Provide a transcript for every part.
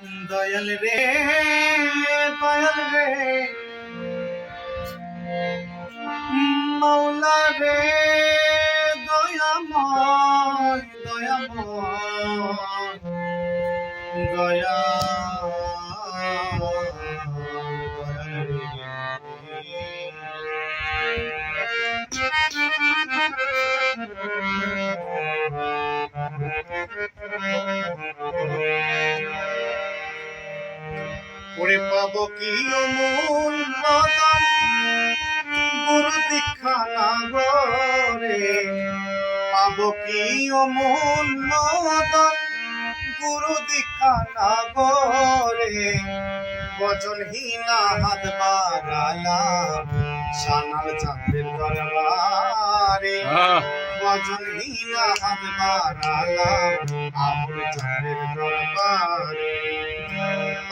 দয়াল রে দয়াল রে। মৌলা রে দয়াময় দয়াময় দয়া পাবো কি? অমূল মদন গুরু দীক্ষা না গরে পাবো কি? অমূল মদন গুরু দীক্ষা না গরে বচনহীনা হাত বাড়ালা সানাল চাঁদের দরবারে। বচনহীনা হাত বাড়ালা আবুল চাঁদের দরবারে।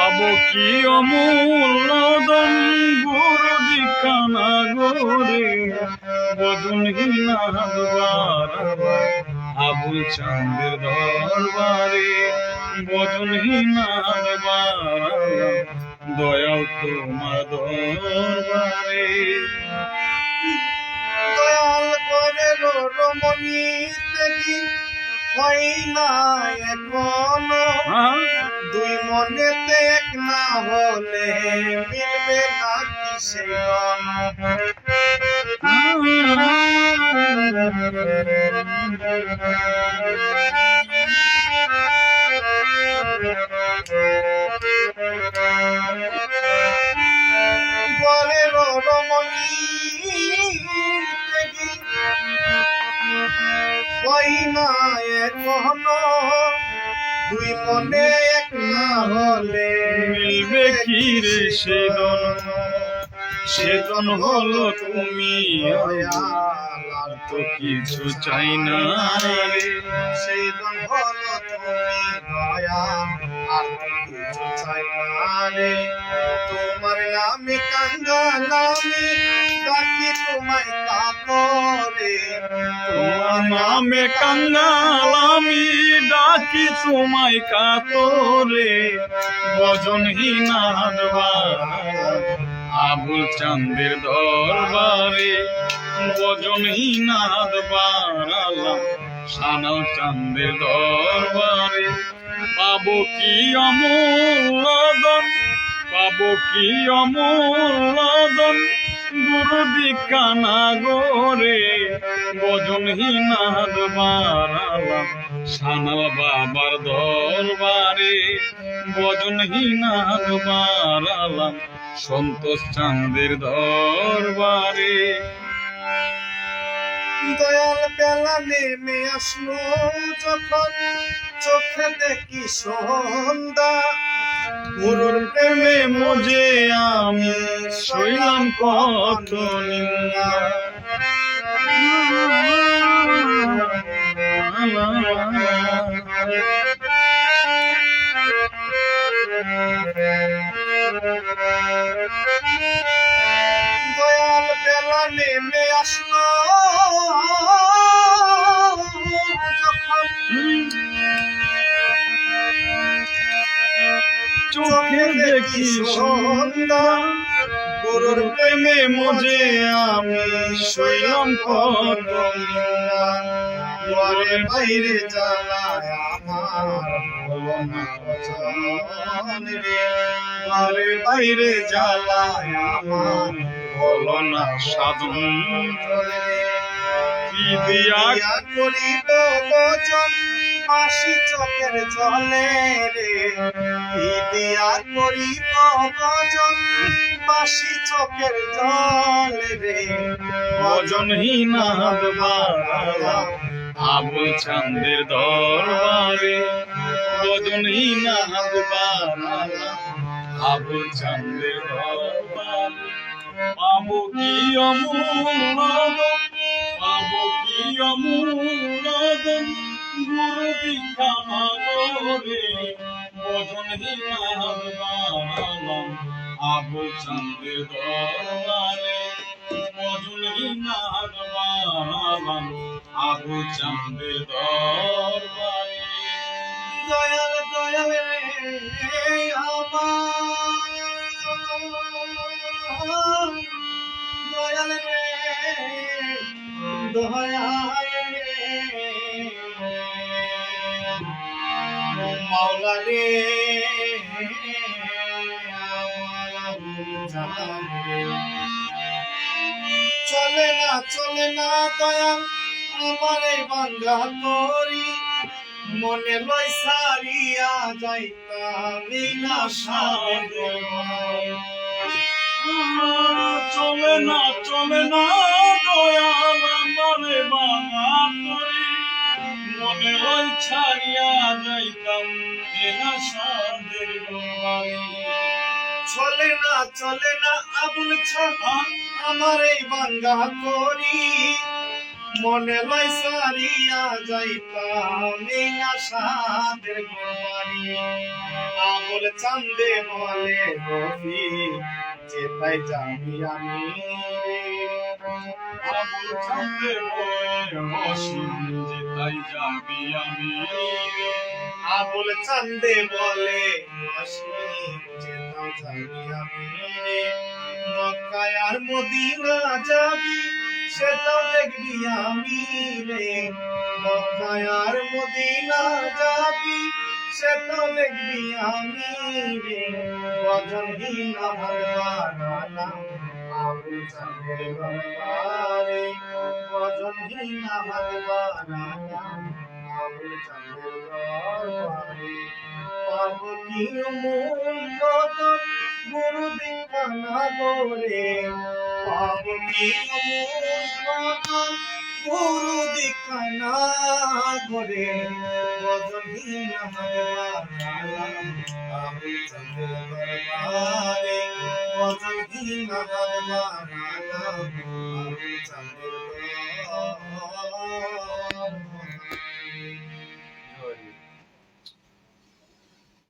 পাবো কি অমূল মদন গুরু দীক্ষা না গরে হাত বাড়ালা আবুল চাঁদের দরবারে। দরবারে বদনহীনা দয়াও তোমার দরবারে। দয়াল করে রমণী হয় না এখনও। দুই মনেতে এক না হলে মিলবে না কি সে গণ করে রমণী হয় না এখনও দুই মনে এক না হলে মিলবে কি রে সেদন সেদন হলো তুমি আর তো কিছু চাই না রে। সেদন হলো তুমি দয়া আর কিছু চাই না রে। তোমার নামে কাঙ্গালামি ডাকি তোমায় কাপরে তোমার নামে কাঙ্গাল আমি ডাকি তোমায় কাতরে। বজনহীনা আবুল চাঁদের দরবারে। বজনহীনা বারালাম সানাল চাঁদের দরবারে। পাবো কি অমূল্যদন পাবো কি অমূল্যদন গুরু দীক্ষা না গোরে। বজনহীনাদ বারালাম সানাল বাবার দরবারে। বজনহীনাদ বারালাম সন্তোষ চাঁদের দরবারে। দয়াল বেলা নেমে আসলো যখন চোখে দেখি সন্ধ্যা। গুরুর প্রেমে মজে আমি শৈলাম কত নিন্দা। চোখে দেখি সন্ধ্যা গুরুর প্রেমে মজে আমি শৈলাম ঘরে বাইরে জ্বালায় আমার বাইরে জ্বালায় আমার হলো না সাধন কি দিয়া করিব বচন? মাসি চোখের জলে রে। কি দিয়া করিব বচন মাসি চোখের জলে রে। ভজনহীনা আবুল চাঁদের দরবারে। ভজনহীনা আবু চান্দের দরবার। পাবো কি অমূলদ পাবো কি অমূলদ গুরু দীক্ষা নগরে বজনহীনার বানালাম আবু চান্দের দরবারে বজনহীনার বানালাম আবু চান্দের দরবারে দয়াল দয়াল রে আমার দয়াল রে দয়াল মাওলা রে চলে না চলে না দয়াল, আমার এই বাঙ্গা তরি মনে লই সারিয়া যাইতাম না সারে চলে না চলে না মনে ওই ছাড়িয়া যাইতাম এনা সাদের বাড়ি চলে না চলে না, আবুল ছাড়া আমার এই বাঙ্গা তরি মনে লই সারিয়া যাইতাম না সাদের গোবারি আবুল চান্দে বলে রফি যেতাই যাবি আমি। চাঁদে বয়ে অসীম আবুল চান্দে বলে অসীম মক্কায় আর মদিনা যাবি, সেটাও দেখবি আমি রে। মক্কায় আর মদিনা যাবি, সেটাও দেখবি আমি রে। আবুল গুরু দীক্ষা না করে গুরু দীক্ষা না করে গজনহীন ভগবান আবুল চান্দের দরবারে গজনহীন